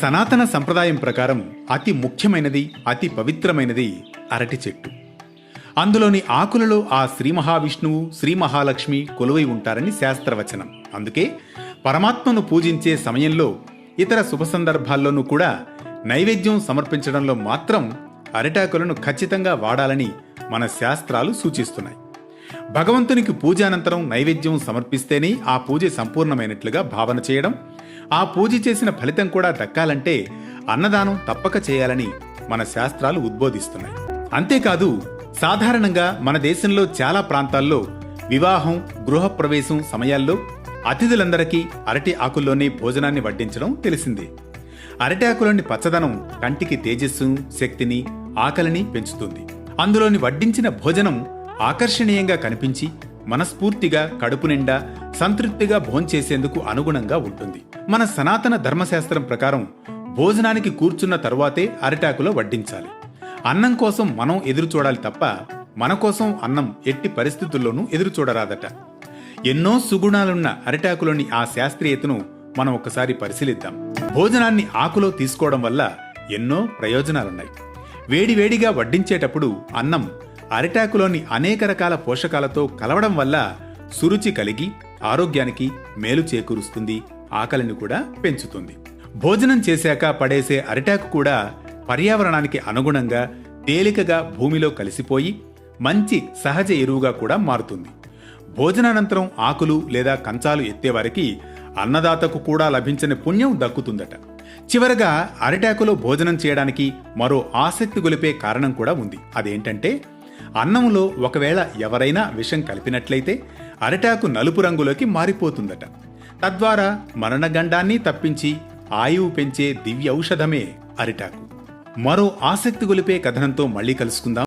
సనాతన సంప్రదాయం ప్రకారం అతి ముఖ్యమైనది అతి పవిత్రమైనది అరటి చెట్టు. అందులోని ఆకులలో ఆ శ్రీ మహావిష్ణువు శ్రీ మహాలక్ష్మి కొలువై ఉంటారని శాస్త్రవచనం. అందుకే పరమాత్మను పూజించే సమయంలో ఇతర శుభ సందర్భాల్లోనూ కూడా నైవేద్యం సమర్పించడంలో మాత్రం అరిటాకులను ఖచ్చితంగా వాడాలని మన శాస్త్రాలు సూచిస్తున్నాయి. భగవంతునికి పూజానంతరం నైవేద్యం సమర్పిస్తేనే ఆ పూజ సంపూర్ణమైనట్లుగా భావన చేయడం ఆ పూజ చేసిన ఫలితం కూడా దక్కాలంటే అన్నదానం తప్పక చేయాలని మన శాస్త్రాలు ఉద్బోధిస్తున్నాయి. అంతేకాదు సాధారణంగా మన దేశంలో చాలా ప్రాంతాల్లో వివాహం గృహప్రవేశం సమయాల్లో అతిథులందరికీ అరటి ఆకుల్లోనే భోజనాన్ని వడ్డించడం తెలిసిందే. అరటి ఆకులోని పచ్చదనం కంటికి తేజస్సు శక్తిని ఆకలిని పెంచుతుంది. అందులోని వడ్డించిన భోజనం ఆకర్షణీయంగా కనిపించి మనస్ఫూర్తిగా కడుపు నిండా సంతృప్తిగా భోంచేసేందుకు అనుగుణంగా ఉంటుంది. మన సనాతన ధర్మశాస్త్రం ప్రకారం భోజనానికి కూర్చున్న తరువాతే అరిటాకులో వడ్డించాలి. అన్నం కోసం మనం ఎదురు చూడాలి తప్ప మన కోసం అన్నం ఎట్టి పరిస్థితుల్లోనూ ఎదురు చూడరాదట ఎన్నో సుగుణాలున్న అరిటాకులోని ఆ శాస్త్రీయతను మనం ఒకసారి పరిశీలిద్దాం. భోజనాన్ని ఆకులో తీసుకోవడం వల్ల ఎన్నో ప్రయోజనాలున్నాయి. వేడివేడిగా వడ్డించేటప్పుడు అన్నం అరిటాకులోని అనేక రకాల పోషకాలతో కలవడం వల్ల సురుచి కలిగి ఆరోగ్యానికి మేలు చేకూరుస్తుంది ఆకలిని కూడా పెంచుతుంది. భోజనం చేశాక పడేసే అరిటాకు కూడా పర్యావరణానికి అనుగుణంగా తేలికగా భూమిలో కలిసిపోయి మంచి సహజ ఎరువుగా కూడా మారుతుంది. భోజనానంతరం ఆకులు లేదా కంచాలు ఎత్తేవారికి అన్నదాతకు కూడా లభించని పుణ్యం దక్కుతుందట. చివరగా అరిటాకులో భోజనం చేయడానికి మరో ఆసక్తి గొలిపే కారణం కూడా ఉంది. అదేంటంటే అన్నంలో ఒకవేళ ఎవరైనా విషం కలిపినట్లయితే అరిటాకు నలుపు రంగులోకి మారిపోతుందట. తద్వారా మరణగండాన్ని తప్పించి ఆయువు పెంచే దివ్య ఔషధమే అరిటాకు. మరో ఆసక్తి గొలిపే కథనంతో మళ్ళీ కలుసుకుందాం.